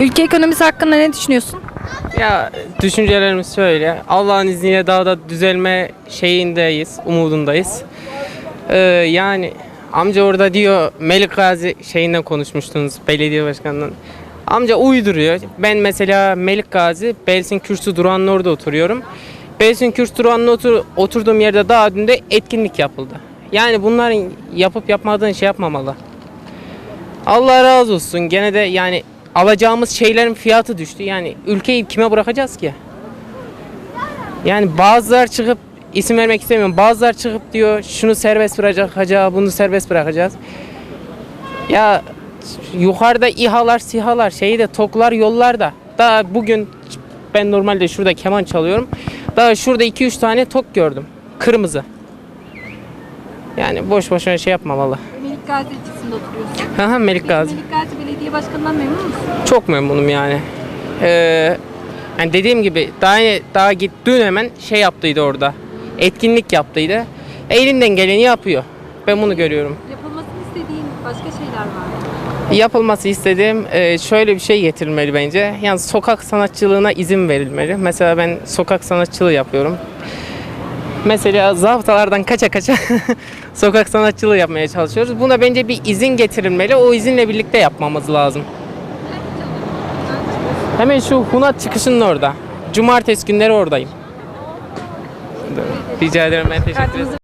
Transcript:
Ülke ekonomisi hakkında ne düşünüyorsun? Ya düşüncelerimiz şöyle. Allah'ın izniyle daha da düzelme şeyindeyiz, umudundayız. Ee, yani amca orada diyor Melik Gazi şeyinden konuşmuştunuz belediye başkanından. Amca uyduruyor. Ben mesela Melik Gazi Belsin Kürsü durağının orada oturuyorum. Belsin Kürsü durağının otur, oturduğum yerde daha dün de etkinlik yapıldı. Yani bunların yapıp yapmadığın şey yapmamalı. Allah razı olsun. Gene de yani alacağımız şeylerin fiyatı düştü. Yani ülkeyi kime bırakacağız ki? Yani bazılar çıkıp isim vermek istemiyorum. Bazılar çıkıp diyor şunu serbest bırakacağız, bunu serbest bırakacağız. Ya yukarıda İHA'lar, SİHA'lar, şeyi de TOK'lar, yollar da. Daha bugün ben normalde şurada keman çalıyorum. Daha şurada 2-3 tane TOK gördüm. Kırmızı. Yani boş boşuna şey yapmamalı. Melik Gazi ilçesinde oturuyorsun. Haha Melik Gazi. Melik Gazi Belediye Başkanı'ndan memnun musun? Çok memnunum yani. Ee, yani dediğim gibi daha daha git dün hemen şey yaptıydı orada. Etkinlik yaptıydı. Elinden geleni yapıyor. Ben bunu görüyorum. Yapılmasını istediğin başka şeyler var mı? Yapılması istediğim e, şöyle bir şey getirilmeli bence. Yani sokak sanatçılığına izin verilmeli. Mesela ben sokak sanatçılığı yapıyorum. Mesela zabıtalardan kaça kaça sokak sanatçılığı yapmaya çalışıyoruz. Buna bence bir izin getirilmeli. O izinle birlikte yapmamız lazım. Hemen şu Hunat çıkışının orada. Cumartesi günleri oradayım. Rica ederim ben teşekkür ederim.